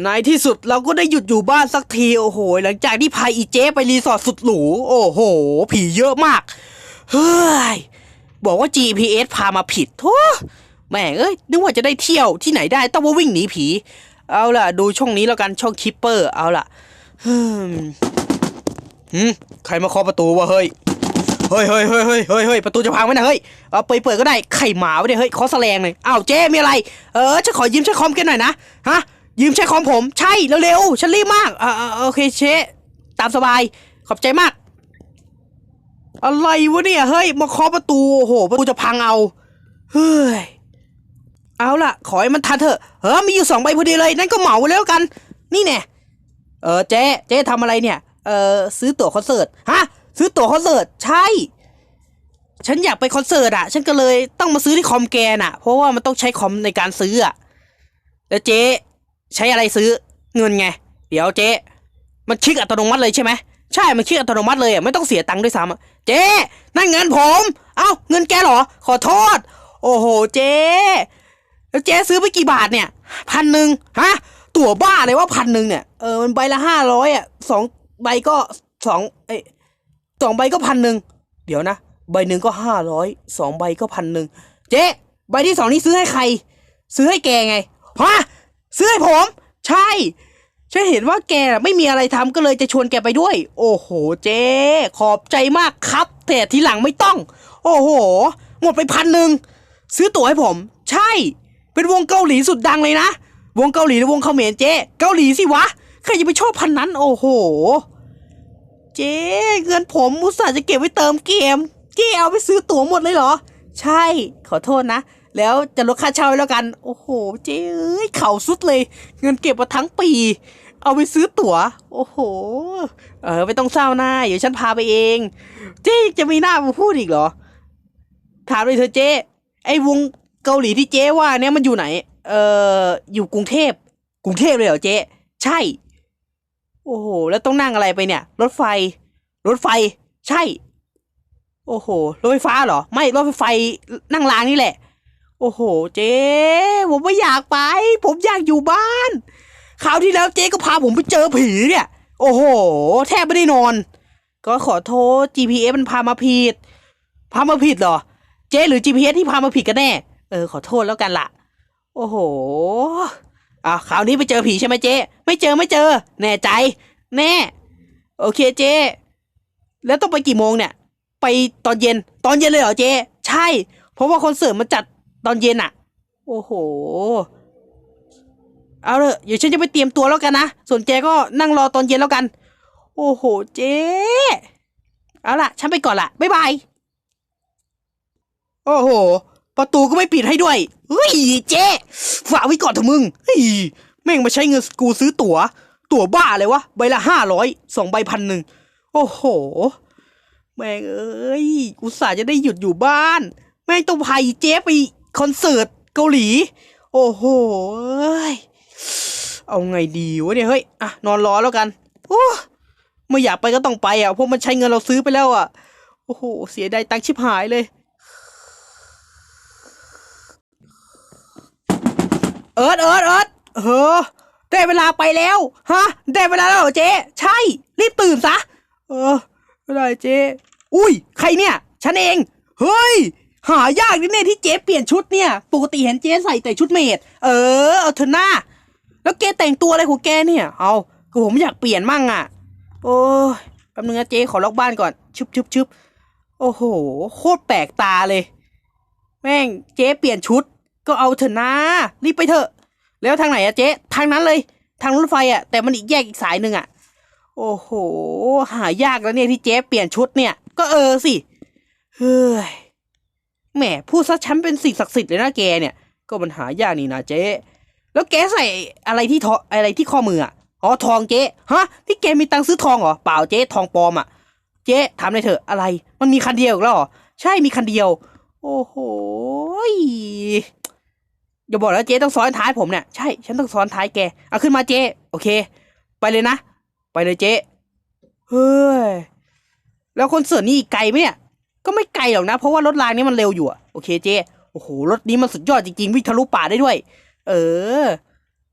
ในที่สุดเราก็ได้หยุดอยู่บ้านสักทีโอ้โห หลังจากที่พายอีเจ๊ไปรีสอร์ทสุดหรูโอ้โห ผีเยอะมาก เฮ้ย บอกว่า GPS พามาผิดโธ่แม่งเอ้ยนึกว่าจะได้เที่ยวที่ไหนได้ต้องมาวิ่งหนีผี เอาล่ะ ดูช่องนี้แล้วกันช่องคิปเปอร์ เอาล่ะฮึมใครมาเคาะประตูวะเฮ้ยเฮ้ยเฮ้ยเฮ้ยเฮ้ยเฮ้ยประตูจะพังไหมนะเฮ้ยเอาไปเปิดก็ได้ไข่หมาวะเนี่ยเฮ้ยขอแสลงเลยอ้าวเจ๊มีอะไร เออฉันขอยืมใช้คอมแกันหน่อยนะฮะ ยืมใช้คอมผม ใช่เร็วๆฉันรีบมากอ่าโอเคเชะตามสบาย ขอบใจมาก อะไรวะเนี่ยเฮ้ยมาเคาะประตูโอ้โหประตูจะพังเอาเฮ้ยเอาล่ะ ขอให้มันทันเถอะเออมีอยู่สองใบพอดีเลย นั่นก็เหมาแล้วกัน นี่แน่เออเจ๊เจ๊ทำอะไรเนี่ยเออซื้อตั๋วคอนเสิร์ตฮะ ซื้อตั๋วคอนเสิร์ตใช่ ฉันอยากไปคอนเสิร์ตอะ ฉันก็เลยต้องมาซื้อที่คอมแกนอะ เพราะว่ามันต้องใช้คอมในการซื้ออะแล้วเจ๊ ใช้อะไรซื้อเงินไง เดี๋ยวเจ๊มันคลิกอัตโนมัติเลยใช่ไหมใช่ มันคลิกอัตโนมัติเลยอะไม่ต้องเสียตังค์ด้วยซ้ำอะเจ๊นั่นเงินผม เอ้าเงินแกเหรอ ขอโทษ โอ้โหเจ๊แล้วเจ๊ซื้อไปกี่บาทเนี่ยพันหนึ่งฮะตั๋วบ้าเลยว่าพันหนึ่งเนี่ยเออมันใบละห้าร้อยอะสองใบก็สองเอ้ยสองใบก็พันหนึ่งเดี๋ยวนะใบหนึ่งก็ห้าร้อยสองใบก็พันหนึ่งเจ๊ใบที่สองนี่ซื้อให้ใคร ซื้อให้แกไงฮะ ซื้อให้ผม ใช่ฉันเห็นว่าแกไม่มีอะไรทำก็เลยจะชวนแกไปด้วย โอ้โห เจ๊ขอบใจมากครับ แต่ทีหลังไม่ต้อง โอ้โห หมดไปพันหนึ่งซื้อตั๋วให้ผม ใช่ เป็นวงเกาหลีสุดดังเลยนะ วงเกาหลีหรือวงเขมรเจ๊เกาหลีสิวะใครจะไปชอบพันนั้น โอ้โห เจ๊เงินผมอุตส่าห์จะเก็บไว้เติมเกมเจ๊เอาไปซื้อตั๋วหมดเลยเหรอ ใช่ ขอโทษนะ แล้วจะลดค่าเช่าให้แล้วกัน โอ้โห เจ๊เอ้ยเข่าสุดเลย เงินเก็บมาทั้งปี เอาไปซื้อตั๋ว โอ้โห เออไม่ต้องเศร้าหน้าเดี๋ยวฉันพาไปเอง เจ๊จะมีหน้ามาพูดอีกเหรอ ถามเลยเธอะเจ๊ไอ้วงเกาหลีที่เจ๊ว่าเนี่ยมันอยู่ไหน เอ่ออยู่กรุงเทพ กรุงเทพเลยเหรอเจ๊ใช่ โอ้โห แล้วต้องนั่งอะไรไปเนี่ย รถไฟ รถไฟ ใช่ โอ้โห รถไฟฟ้าเหรอ ไม่ รถไฟไฟนั่งรางนี่แหละ โอ้โห เจ๊ผมไม่อยากไป ผมอยากอยู่บ้านคราวที่แล้วเจ๊ก็พาผมไปเจอผีเนี่ย โอ้โห แทบไม่ได้นอน ก็ขอโทษ GPS มันพามาผิด พามาผิดเหรอ เจ๊หรือ GPS ที่พามาผิดกันแน่ เออ ขอโทษแล้วกันละโอ้โหอะคราวนี้ไปเจอผีใช่ไหมเจ๊ ไม่เจอไม่เจอ แน่ใจ แน่ โอเคเจ๊แล้วต้องไปกี่โมงเนี่ย ไปตอนเย็น ตอนเย็นเลยเหรอเจ๊ ใช่ เพราะว่าคอนเสิร์ตมันจัด ตอนเย็นอะโอ้โห เอาเลยเดี๋ยวฉันจะไปเตรียมตัวแล้วกันนะ ส่วนแกก็นั่งรอตอนเย็นแล้วกัน โอ้โห เจ๊เอาล่ะ ฉันไปก่อนละบ๊ายบาย โอ้โห ประตูก็ไม่ปิดให้ด้วย เฮ้ย เจ๊ฝากไว้ก่อนเถอะมึง เฮ้ย แม่งมาใช้เงินกูซื้อตั๋ว ตั๋วบ้าเลยวะ ใบละห้าร้อย สองใบพันหนึ่ง โอ้โห แม่งเอ้ย อุตส่าห์จะได้หยุดอยู่บ้าน แม่งต้องพาอีเจ๊ไป คอนเสิร์ตเกาหลี โอ้โห เอาไงดีวะเนี่ย เฮ้ย อะ นอนรอแล้วกันโอ้ไม่อยากไปก็ต้องไปอะ เพราะมันใช้เงินเราซื้อไปแล้วอะ โอ้โห เสียดายตังชิบหายเลย เอิร์ดเอิร์ดเอิร์ดเฮ้อได้เวลาไปแล้ว ฮะ ได้เวลาแล้วเหรอเจ๊ ใช่ รีบตื่นซะ เออไม่ได้เจ๊ อุ้ย ใครเนี่ย ฉันเอง เฮ้ย หายากนิเนี่ยที่เจ๊เปลี่ยนชุดเนี่ย ปกติเห็นเจ๊ใส่แต่ชุดเมดเออเอาเถอะหน้า แล้วแกแต่งตัวอะไรของแกเนี่ย เอาคือผมอยากเปลี่ยนมั่งอะ โอ้ยแป๊บนึงนะเจ๊ขอล็อกบ้านก่อนชึบชึบชึบโอ้โห โคตรแปลกตาเลย แม่งเจ๊เปลี่ยนชุด ก็เอาเถอะนะรีบไปเถอะ แล้วทางไหนอะเจ๊ทางนั้นเลย ทางรถไฟอะแต่มันอีกแยกอีกสายหนึ่งอะโอ้โห หายากแล้วเนี่ยที่เจ๊เปลี่ยนชุดเนี่ย ก็เออสิเฮ้ย แหมพูดซะฉันเป็นสิ่งศักดิ์สิทธิ์เลยนะแกเนี่ย ก็มันหายากนี่นะเจ๊ แล้วแกใส่อะไรที่ทออะไรที่ข้อมืออะอ๋อทองเจ๊ฮะที่แกมีตังค์ซื้อทองเหรอเปล่าเจ๊ทองปลอมอะเจ๊ถามเลยเถอะอะไร มันมีคันเดียวอีกแล้วเหรอใช่มีคันเดียว โอ้โหอย่าบอกแล้วเจ๊ต้องซ้อนท้ายผมเนี่ยใช่ฉันต้องซ้อนท้ายแกเอาขึ้นมาเจ๊โอเค ไปเลยนะ ไปเลยเจ๊เฮ้ยแล้วคนเสิร์ตนี่ไกลไหมเนี่ย ก็ไม่ไกลหรอกนะ เพราะว่ารถรางนี้มันเร็วอยู่อะโอเคเจ๊โอ้โหรถนี้มันสุดยอดจริงๆวิ่งทะลุป่าได้ด้วย เออ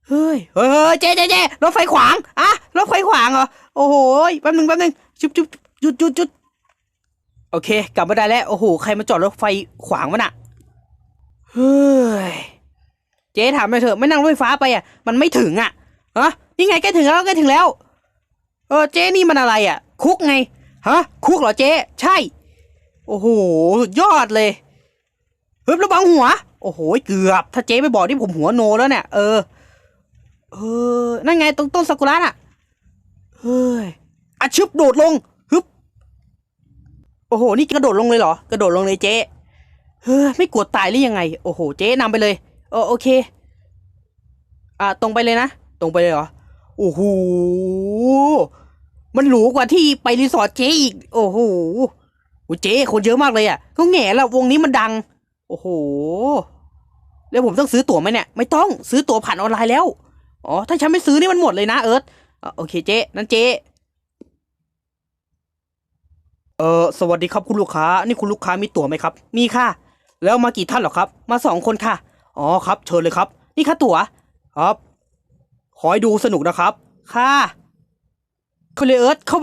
เฮ้ยเฮ้ยเจ๊เจ๊เจ๊รถไฟขวางอะรถไฟขวางเหรอโอ้โหแป๊บนึงแป๊บนึงจุบจุบหยุดหยุดหยุดโอเค กลับมาได้แล้ว โอ้โห ใครมาจอดรถไฟขวางวะน่ะ เฮ้ย เจ๊ถามไปเถอะ ไม่นั่งรถไฟฟ้าไปอะ มันไม่ถึงอะฮะนี่ไงใกล้ถึงแล้วใกล้ถึงแล้ว เออ เจ๊นี่มันอะไรอะ คุกไง ฮะ คุกเหรอเจ๊ ใช่ โอ้โหสุดยอดเลยเฮ้ยระวังหัว โอ้โหเกือบ ถ้าเจ๊ไม่บอกที่ผมหัวโนแล้วเนี่ย เออ เออ นั่นไงตรงต้นซากุระน่ะ เฮ้ยอะชึบโดดลงฮึบ โอ้โห นี่กระโดดลงเลยเหรอ กระโดดลงเลยเจ๊ เฮ้ย ไม่กลัวตายหรือยังไง โอ้โห เจ๊นำไปเลย เออโอเค อะตรงไปเลยนะ ตรงไปเลยเหรอ โอ้โห มันหรูกว่าที่ไปรีสอร์ทเจ๊อีก โอ้โห โอ้เจ๊คนเยอะมากเลยอะ ก็แง่แล้ววงนี้มันดัง โอ้โห แล้วผมต้องซื้อตั๋วไหมเนี่ย ไม่ต้องซื้อตั๋วผ่านออนไลน์แล้ว อ๋อ ถ้าฉันไม่ซื้อนี่มันหมดเลยนะเอิร์ธโอเคเจ๊ นั้นเจ๊ เออสวัสดีครับคุณลูกค้า นี่คุณลูกค้ามีตั๋วไหมครับ มีค่ะ แล้วมากี่ท่านหรอครับ มาสองคนค่ะ อ๋อครับ เชิญเลยครับ นี่ค่าตั๋ว ครับ ขอให้ดูสนุกนะครับ ค่ะคุณเลเอิร์ธเข้า